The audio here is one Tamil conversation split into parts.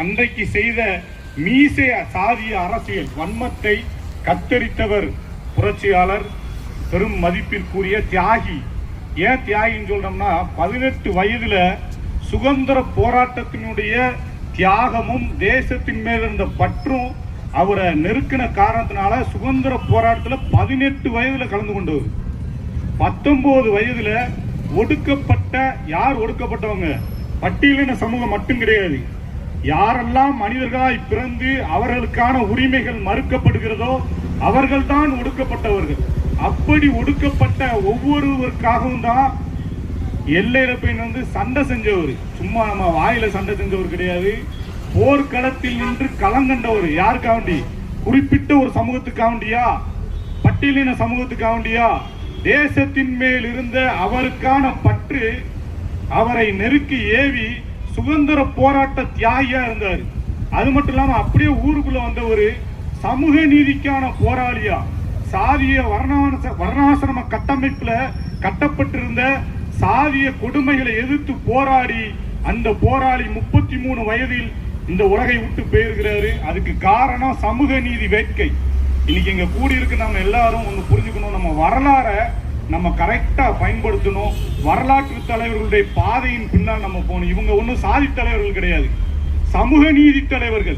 அன்றைக்கு செய்த மீசை சாதிய அரசியல் வன்மத்தை கத்தரித்தவர் புரட்சியாளர் பெரும் மதிப்பிற்குரிய தியாகி. ஏன் தியாகின்னு சொல்றோம்னா பதினெட்டு வயதுல சுதந்திர போராட்டத்தினுடைய தியாகமும் தேசத்தின் மேல் இருந்த பற்றும் அவரை நெருக்கின காரணத்தினால சுதந்திர போராட்டத்தில் பதினெட்டு வயதுல கலந்து கொண்டவர். பத்தொன்பது வயதுல ஒடுக்கப்பட்ட யார் ஒடுக்கப்பட்டவங்க? பட்டியலின சமூகம் மட்டும் கிடையாது. யாரெல்லாம் மனிதர்களாய் பிறந்து அவர்களுக்கான உரிமைகள் மறுக்கப்படுகிறதோ அவர்கள்தான் ஒடுக்கப்பட்டவர்கள். அப்படி ஒடுக்கப்பட்ட ஒவ்வொருவருக்காகவும் தான் எல்லையில போய் வந்து சண்டை செஞ்சவர். சும்மா நம்ம வாயில சண்டை செஞ்சவர் கிடையாது. போர்க்களத்தில் நின்று களங்கண்டவர் யாருக்காண்டி? குறிப்பிட்ட ஒரு சமூகத்துக்காண்டியா? பட்டியலின சமூகத்துக்காண்டியா? தேசத்தின் மேல் இருந்த அவருக்கான பற்று அவரை நெருக்கி ஏவி சுதந்திர போராட்ட தியாகியா இருந்தார். அது மட்டும் இல்லாம அப்படியே ஊருக்குள்ள வந்தவர் சமூக நீதிக்கான போராளியா சாதிய வர்ணாச வர்ணாசிரம கட்டமைப்புல கட்டப்பட்டிருந்த சாதிய கொடுமைகளை எதிர்த்து போராடி அந்த போராளி முப்பத்தி மூணு வயதில் இந்த உலகை விட்டு போயிருக்கிறாரு. அதுக்கு காரணம் சமூக நீதி வேட்கை. இன்னைக்கு இங்க கூடியிருக்கு நம்ம எல்லாரும் ஒண்ணு புரிஞ்சுக்கணும். நம்ம வரலாறை நம்ம கரெக்டாக பயன்படுத்தணும். வரலாற்று தலைவர்களுடைய பாதையின் பின்னால் நம்ம போகணும். இவங்க ஒன்றும் சாதி தலைவர்கள் கிடையாது. சமூக நீதி தலைவர்கள்.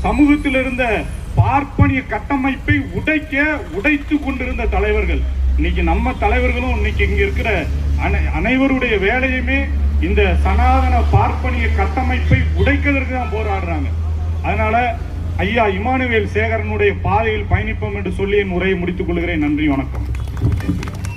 சமூகத்தில் இருந்த பார்ப்பனிய கட்டமைப்பை உடைக்க உடைத்து கொண்டிருந்த தலைவர்கள். இன்னைக்கு நம்ம தலைவர்களும் இன்னைக்கு இங்க இருக்கிற அனை- அனைவருடைய வேலையுமே இந்த சனாதன பார்ப்பனிய கட்டமைப்பை உடைக்கிறதுக்கு தான் போராடுறாங்க. அதனால ஐயா இமானுவேல் சேகரனுடைய பாதையில் பயணிப்போம் என்று சொல்லி என் உரையை முடித்துக் கொள்கிறேன். நன்றி வணக்கம். Thank you.